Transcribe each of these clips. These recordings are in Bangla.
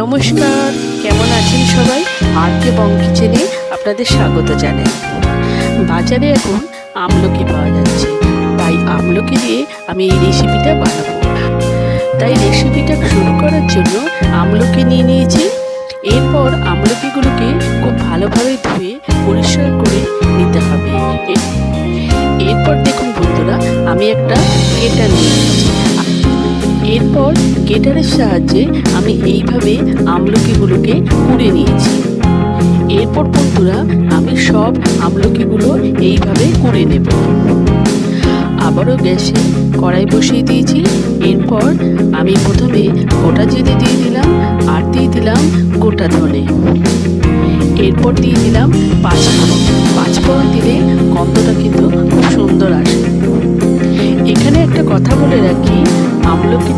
নমস্কার, কেমন আছেন সবাই? আর কে বং কিচেনে আপনাদের স্বাগত জানাই। বাজারে এখন আমলকি পাওয়া যাচ্ছে। তাই আমলকি দিয়ে আমি এই রেসিপিটা বানাবো। তাই রেসিপিটা শুরু করার জন্য আমলকি নিয়ে নিয়েছি। এরপর আমলকিগুলোকে খুব ভালোভাবে ধুয়ে পরিষ্কার করে নিতে হবে। এরপর দেখুন বন্ধুরা, আমি একটা কেটা নিয়ে নিয়েছি। এরপর কেটারের সাহায্যে আমি এইভাবে আমলকিগুলোকে কুড়ে নিয়েছি। এরপর বন্ধুরা, আমি সব আমলকিগুলো এইভাবে কুড়ে নেব। আবারও গ্যাসে কড়াই বসিয়ে দিয়েছি। এরপর আমি প্রথমে গোটা জিরে দিয়ে দিলাম আর দিয়ে দিলাম গোটা ধনে। এরপর দিয়ে দিলাম পাঁচফোড়ন। পাঁচফোড়ন দিলে গন্ধটা কিন্তু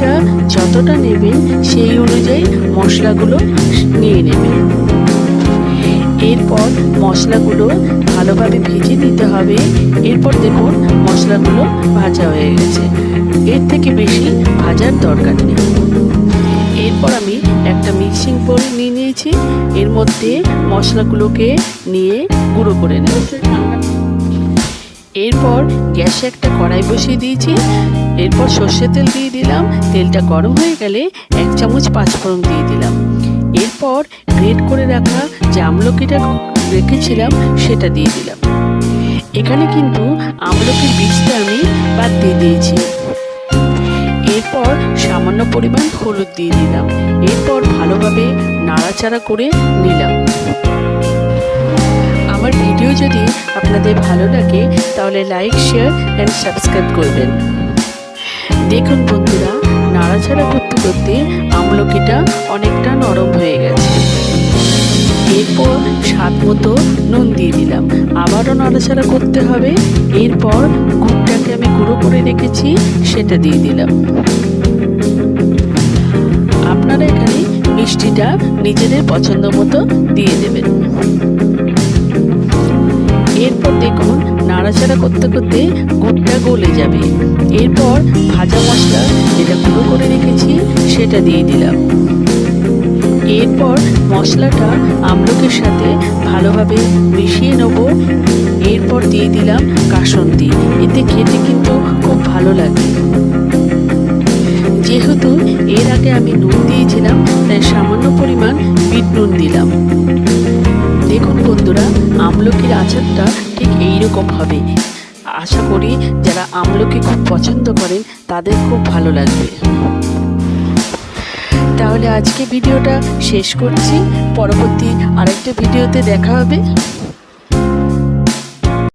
আমলকিটা যতটা নেবেন সেই অনুযায়ী মশলাগুলো নিয়ে নেবেন। এরপর মশলাগুলো ভালোভাবে ভেজে নিতে হবে। এরপর দেখুন মশলাগুলো ভাজা হয়ে গেছে। এর থেকে বেশি ভাজার দরকার নেই। এরপর আমি একটা মিক্সিং বোল নিয়ে নিয়েছি। এর মধ্যে মশলাগুলোকে নিয়ে গুঁড়ো করে নেব। এরপর গ্যাসে একটা কড়াই বসিয়ে দিয়েছি। এরপর সর্ষের তেল দিয়ে দিলাম। তেলটা গরম হয়ে গেলে এক চামচ পাঁচফোড়ন দিয়ে দিলাম। এরপর গ্রেট করে রাখা যে আমলকিটা রেখেছিলাম, সেটা দিয়ে দিলাম। এখানে কিন্তু আমলকির বীজটা আমি বাদ দিয়ে দিয়েছি। এরপর সামান্য পরিমাণ হলুদ দিয়ে দিলাম। এরপর ভালোভাবে নাড়াচাড়া করে নিলাম। আমার ভিডিও যদি আপনাদের ভালো লাগে, তাহলে লাইক শেয়ার অ্যান্ড সাবস্ক্রাইব করবেন। দেখুন বন্ধুরা, নাড়াচাড়া করতে করতে আমলকিটা অনেকটা নরম হয়ে গেছে। এরপর স্বাদ মতো নুন দিয়ে দিলাম। আবারও নাড়াচাড়া করতে হবে। এরপর গুড়টাকে আমি গুঁড়ো করে রেখেছি, সেটা দিয়ে দিলাম। আপনারা এখানে মিষ্টিটা নিজেদের পছন্দ মতো দিয়ে দেবেন। নাড়াচাড়া করতে করতে গুড়টা গলে যাবে। এরপর ভাজা মশলা যেটা গুঁড়ো করে রেখেছি, সেটা দিয়ে দিলাম। এরপর মশলাটা আমলকের সাথে ভালোভাবে মিশিয়ে নেব। এরপর দিয়ে দিলাম কাসন্দি। এতে খেতে কিন্তু খুব ভালো লাগে। যেহেতু এর আগে আমি নুন দিয়েছিলাম, তাই সামান্য পরিমাণ বিট নুন দিলাম। দেখুন বন্ধুরা, আমলকির আচারটা ঠিক এইরকম হবে। আশা করি যারা আমলকি খুব পছন্দ করেন, তাদের খুব ভালো লাগবে। তাহলে আজকে ভিডিওটা শেষ করছি। পরবর্তী আরেকটা ভিডিওতে দেখা হবে।